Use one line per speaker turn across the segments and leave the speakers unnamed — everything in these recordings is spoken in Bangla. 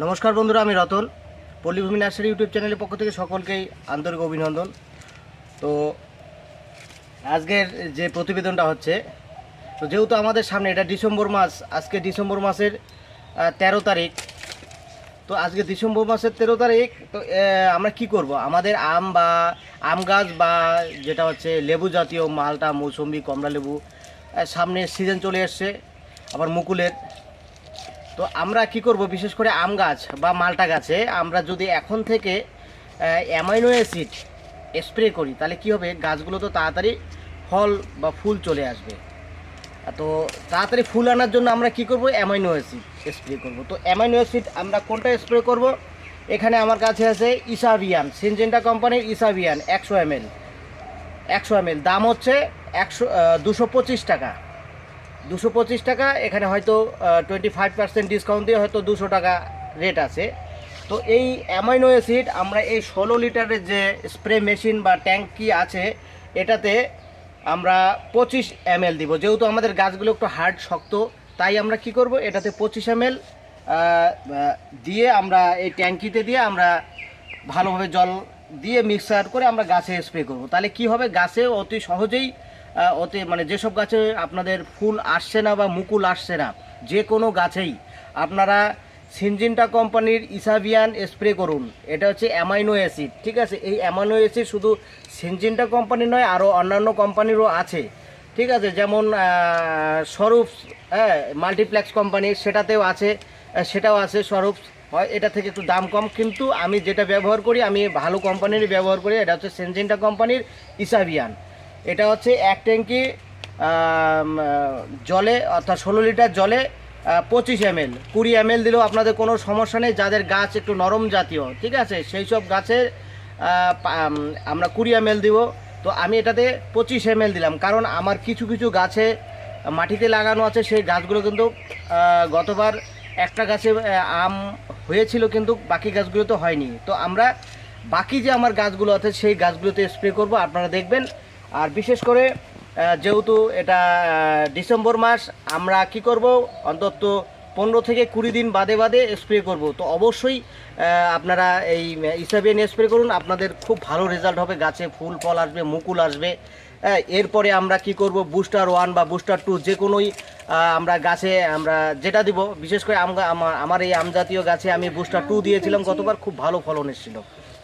নমস্কার বন্ধুরা, আমি রতন। পল্লীভূমি নার্সারি ইউটিউব চ্যানেলের পক্ষ থেকে সকলকেই আন্তরিক অভিনন্দন। তো, আজকের যে প্রতিবেদনটা হচ্ছে, তো যেহেতু আমাদের সামনে এটা ডিসেম্বর মাস, আজকে ডিসেম্বর মাসের তেরো তারিখ, তো আজকে ডিসেম্বর মাসের তেরো তারিখ, তো আমরা কি করব? আমাদের আম বা আম গাছ বা যেটা হচ্ছে লেবু জাতীয় মালটা, মৌসুম্বি কমলা লেবু সামনে সিজন চলে এসছে, আবার মুকুলের। তো আমরা কি করব? বিশেষ করে আম গাছ বা মালটা গাছে আমরা যদি এখন থেকে অ্যামাইনো অ্যাসিড স্প্রে করি, তাহলে কি হবে? গাছগুলো তো তাড়াতাড়ি ফল বা ফুল চলে আসবে। তো তাড়াতাড়ি ফুল আনার জন্য আমরা কি করব? অ্যামাইনো অ্যাসিড স্প্রে করব। তো অ্যামাইনো অ্যাসিড আমরা কোনটা স্প্রে করব? এখানে আমার কাছে আছে ইসাভিয়ান সিনজেন্টা কোম্পানির ইসাভিয়ান একশো এমএল একশো এমএল দাম হচ্ছে একশো দুশো টাকা। দুশো পঁচিশ টাকা, এখানে হয়তো টোয়েন্টি ফাইভ পার্সেন্ট ডিসকাউন্ট দিয়ে হয়তো দুশো টাকা রেট আছে। তো এই অ্যামাইনো অ্যাসিড আমরা এই ষোলো লিটারের যে স্প্রে মেশিন বা ট্যাঙ্কি আছে, এটাতে আমরা পঁচিশ এম দিব। যেহেতু আমাদের গাছগুলো একটু হার্ড শক্ত, তাই আমরা কি করব? এটাতে পঁচিশ এম দিয়ে আমরা এই ট্যাঙ্কিতে দিয়ে আমরা ভালোভাবে জল দিয়ে মিক্সার করে আমরা গাছে স্প্রে করব। তাহলে কি হবে? গাছে অতি সহজেই অতি মানে যেসব গাছে আপনাদের ফুল আসছে না বা মুকুল আসছে না, যে কোনো গাছেই আপনারা সিনজিনটা কোম্পানির ইসাভিয়ান স্প্রে করুন। এটা হচ্ছে অ্যামাইনো অ্যাসিড, ঠিক আছে? এই অ্যামাইনো অ্যাসিড শুধু সিনজিনটা কোম্পানি নয়, আরও অন্যান্য কোম্পানিরও আছে, ঠিক আছে? যেমন স্বরূপ হ্যাঁ মাল্টিপ্লেক্স কোম্পানির সেটাতেও আছে সেটাও আছে স্বরূপ হয়, এটা থেকে একটু দাম কম, কিন্তু আমি যেটা ব্যবহার করি, আমি ভালো কোম্পানির ব্যবহার করি, এটা হচ্ছে সেনজেন্টা কোম্পানির ইসাভিয়ান। এটা হচ্ছে এক ট্যাঙ্কি জলে, অর্থাৎ ষোলো লিটার জলে পঁচিশ এম এল কুড়ি এম এল দিলেও আপনাদের কোনো সমস্যা নেই, যাদের গাছ একটু নরম জাতীয়, ঠিক আছে? সেই সব গাছের আমরা কুড়ি এম এল দিব। তো আমি এটাতে পঁচিশ এম দিলাম, কারণ আমার কিছু কিছু গাছে মাটিতে লাগানো আছে, সেই গাছগুলো কিন্তু গতবার একটা গাছে আম হয়েছিল কিন্তু বাকি গাছগুলো তো হয়নি। তো আমরা বাকি যে আমার গাছগুলো আছে, সেই গাছগুলোতে স্প্রে করব, আপনারা দেখবেন। আর বিশেষ করে যেহেতু এটা ডিসেম্বর মাস আমরা কি করব? অন্তত পনেরো থেকে কুড়ি দিন বাদে বাদে স্প্রে করব। তো অবশ্যই আপনারা এই ইসাবিয়ান স্প্রে করুন। আপনাদের খুব ভালো রেজাল্ট হবে। গাছে ফুল ফল আসবে মুকুল আসবে। হ্যাঁ, এরপরে আমরা কি করব? বুস্টার ওয়ান বা বুস্টার টু যে কোনোই আমরা গাছে আমরা যেটা দিব। বিশেষ করে আম আমার আমার এই আমজাতীয় গাছে আমি বুস্টার টু দিয়েছিলাম। গতবার খুব ভালো ফলন এসেছিল।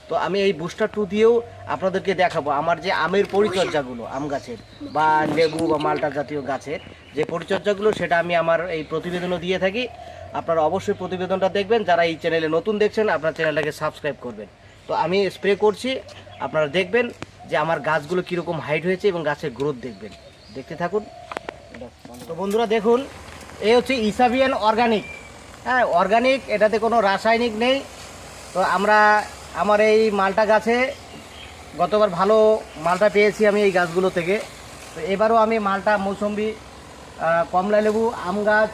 তো আমি এই বুস্টার টু দিয়েও আপনাদেরকে দেখাবো আমার যে আমের পরিচর্যাগুলো, আম গাছের, বা লেবু বা মালটা জাতীয় গাছের যে পরিচর্যাগুলো, সেটা আমি আমার এই প্রতিবেদনও দিয়ে থাকি। আপনারা অবশ্যই প্রতিবেদনটা দেখবেন। যারা এই চ্যানেলে নতুন দেখছেন, আপনার চ্যানেলটাকে সাবস্ক্রাইব করবেন। তো আমি স্প্রে করছি। আপনারা দেখবেন যে আমার গাছগুলো কীরকম হাইট হয়েছে এবং গাছের গ্রোথ দেখবেন। দেখতে থাকুন। তো বন্ধুরা দেখুন, এই হচ্ছে ইসাভিয়ান অর্গানিক হ্যাঁ অর্গানিক এটাতে কোনো রাসায়নিক নেই। তো আমরা আমার এই মালটা গাছে, গতবার ভালো মালটা পেয়েছি আমি এই গাছগুলো থেকে। তো এবারও আমি মালটা, মৌসম্বি কমলা লেবু আম গাছ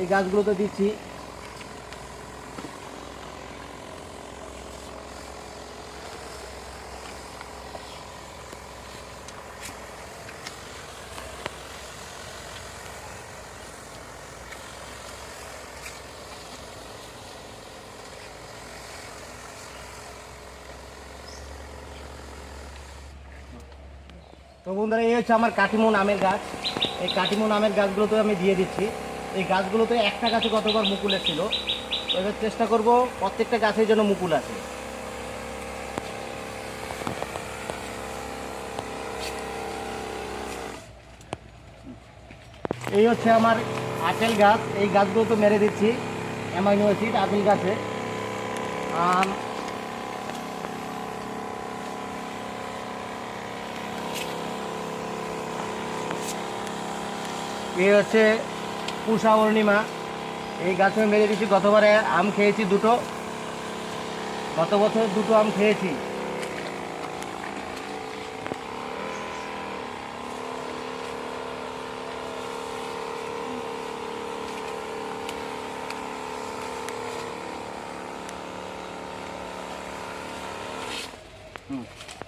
এই গাছগুলোতে দিচ্ছি। তো বন্ধুরা, এই হচ্ছে আমার কাটিমন আমের গাছ। এই কাটিমন আমের গাছগুলোতে আমি দিয়ে দিচ্ছি। এই গাছগুলোতে একটা গাছে গতবার মুকুল ছিল তো এবার চেষ্টা করব প্রত্যেকটা গাছের জন্য মুকুল আছে এই হচ্ছে আমার আপেল গাছ। এই গাছগুলো তো মেরে দিচ্ছি, অ্যামাইনো অ্যাসিড, আপেল গাছে। এই হচ্ছে পুষা পূর্ণিমা। এই গাছে মেরে দিচ্ছি গতবারে আম খেয়েছি দুটো। গত বছর দুটো আম খেয়েছি।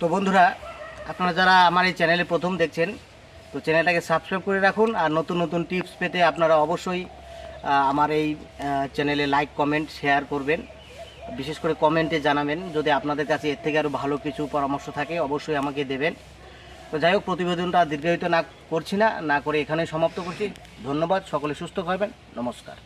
তো বন্ধুরা, আপনারা যারা আমার এই চ্যানেলে প্রথম দেখছেন তো চ্যানেলটাকে সাবস্ক্রাইব করে রাখুন আর নতুন নতুন টিপস পেতে আপনারা অবশ্যই আমার এই চ্যানেলে লাইক, কমেন্ট, শেয়ার করবেন। বিশেষ করে কমেন্টে জানাবেন যদি আপনাদের কাছে এর থেকে আরও ভালো কিছু পরামর্শ থাকে, অবশ্যই আমাকে দেবেন। তো যাই হোক, প্রতিবেদনটা দীর্ঘায়িত না করছি না না করে এখানে সমাপ্ত করছি। ধন্যবাদ, সকলে সুস্থ থাকবেন। নমস্কার।